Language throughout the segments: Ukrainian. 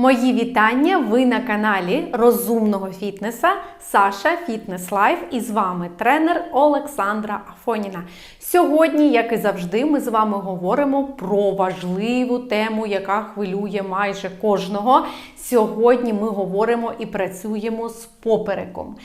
Мої вітання! Ви на каналі Розумного фітнеса Саша Фітнес Лайф і з вами тренер Олександра Афоніна. Сьогодні, як і завжди, ми з вами говоримо про важливу тему, яка хвилює майже кожного. Сьогодні ми говоримо і працюємо з попереком.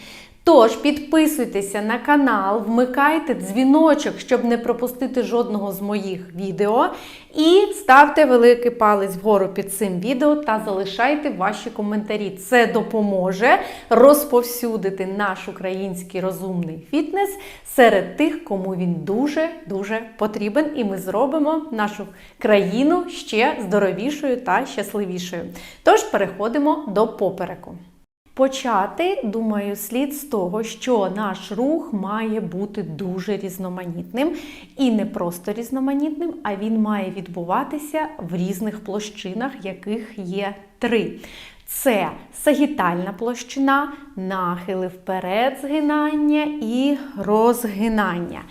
Тож підписуйтеся на канал, вмикайте дзвіночок, щоб не пропустити жодного з моїх відео. І ставте великий палець вгору під цим відео та залишайте ваші коментарі. Це допоможе розповсюдити наш український розумний фітнес серед тих, кому він дуже-дуже потрібен. І ми зробимо нашу країну ще здоровішою та щасливішою. Тож переходимо до попереку. Почати, думаю, слід з того, що наш рух має бути дуже різноманітним. І не просто різноманітним, а він має відбуватися в різних площинах, яких є три. Це сагітальна площина, нахили вперед, згинання і розгинання.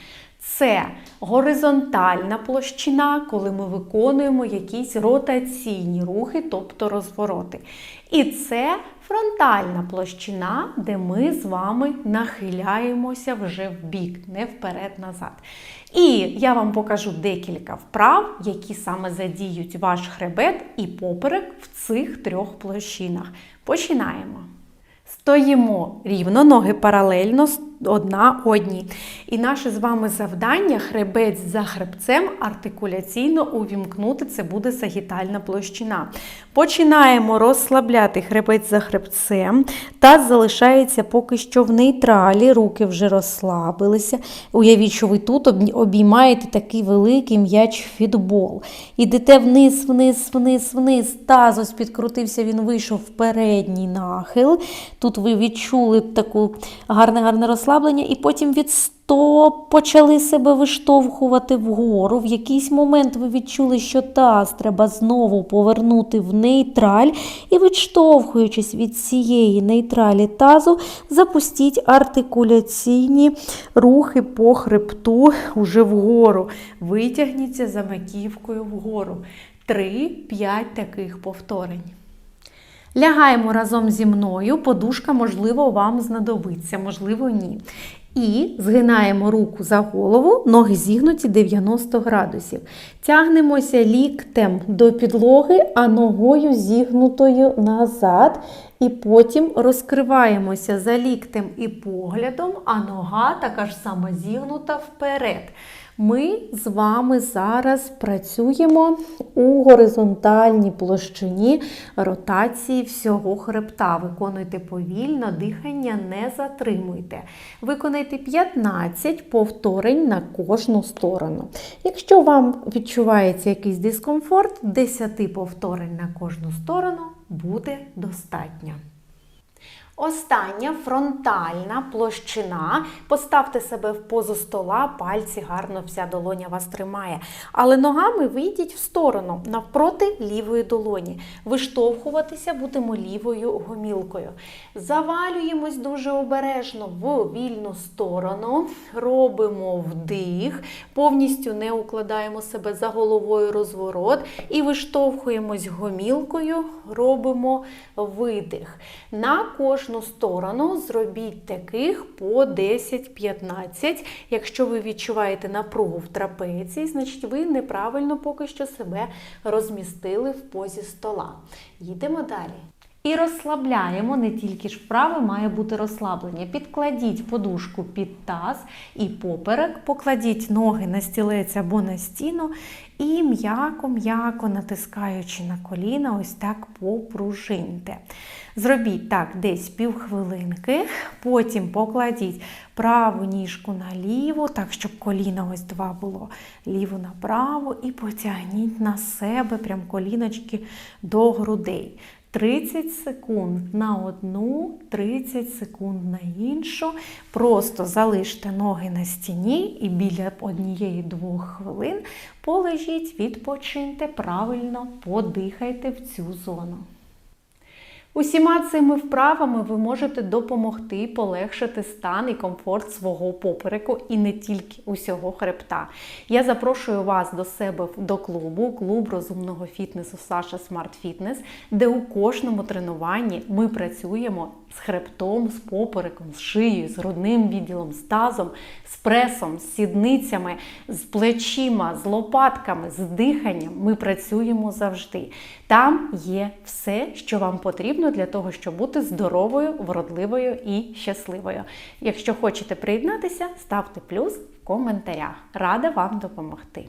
Це горизонтальна площина, коли ми виконуємо якісь ротаційні рухи, тобто розвороти. І це фронтальна площина, де ми з вами нахиляємося вже в бік, не вперед-назад. І я вам покажу декілька вправ, які саме задіють ваш хребет і поперек в цих трьох площинах. Починаємо. Стоїмо рівно, ноги паралельно одна одній. І наше з вами завдання хребець за хребцем артикуляційно увімкнути, це буде сагітальна площина. Починаємо розслабляти хребець за хребцем. Таз залишається поки що в нейтралі, руки вже розслабилися. Уявіть, що ви тут обіймаєте такий великий м'яч фітбол. Ідете вниз, вниз, вниз, вниз. Таз ось підкрутився, він вийшов в передній нахил. Тут ви відчули таку гарне-гарне розслаблення, і потім від стоп почали себе виштовхувати вгору. В якийсь момент ви відчули, що таз треба знову повернути в нейтраль, і, відштовхуючись від цієї нейтралі тазу, запустіть артикуляційні рухи по хребту уже вгору. Витягніться за маківкою вгору. 3-5 таких повторень. Лягаємо разом зі мною, подушка, можливо, вам знадобиться, можливо, ні. І згинаємо руку за голову, ноги зігнуті 90 градусів. Тягнемося ліктем до підлоги, а ногою зігнутою назад. І потім розкриваємося за ліктем і поглядом, а нога така ж сама зігнута вперед. Ми з вами зараз працюємо у горизонтальній площині ротації всього хребта. Виконуйте повільно, дихання не затримуйте. Виконайте 15 повторень на кожну сторону. Якщо вам відчувається якийсь дискомфорт, 10 повторень на кожну сторону буде достатньо. Остання фронтальна площина. Поставте себе в позу стола, пальці гарно вся долоня вас тримає. Але ногами вийдіть в сторону, навпроти лівої долоні. Виштовхуватися будемо лівою гомілкою. Завалюємось дуже обережно в вільну сторону. Робимо вдих, повністю не укладаємо себе за головою розворот і виштовхуємось гомілкою, робимо видих. На кожну сторону зробіть таких по 10-15. Якщо ви відчуваєте напругу в трапеції, значить ви неправильно поки що себе розмістили в позі стола. Їдемо далі. І розслабляємо не тільки ж вправи, має бути розслаблення. Підкладіть подушку під таз і поперек, покладіть ноги на стілець або на стіну і м'яко-м'яко натискаючи на коліна, ось так попружиньте. Зробіть так десь півхвилинки, потім покладіть праву ніжку на ліву, так, щоб коліна ось два було ліву направо, і потягніть на себе прям коліночки до грудей. 30 секунд на одну, 30 секунд на іншу. Просто залиште ноги на стіні і біля однієї-двох хвилин полежіть, відпочиньте, правильно подихайте в цю зону. Усіма цими вправами ви можете допомогти полегшити стан і комфорт свого попереку і не тільки усього хребта. Я запрошую вас до себе до клубу, клуб розумного фітнесу Саша Смарт Фітнес, де у кожному тренуванні ми працюємо з хребтом, з попереком, з шиєю, з грудним відділом, з тазом, з пресом, з сідницями, з плечима, з лопатками, з диханням. Ми працюємо завжди. Там є все, що вам потрібно для того, щоб бути здоровою, вродливою і щасливою. Якщо хочете приєднатися, ставте плюс в коментарях. Рада вам допомогти.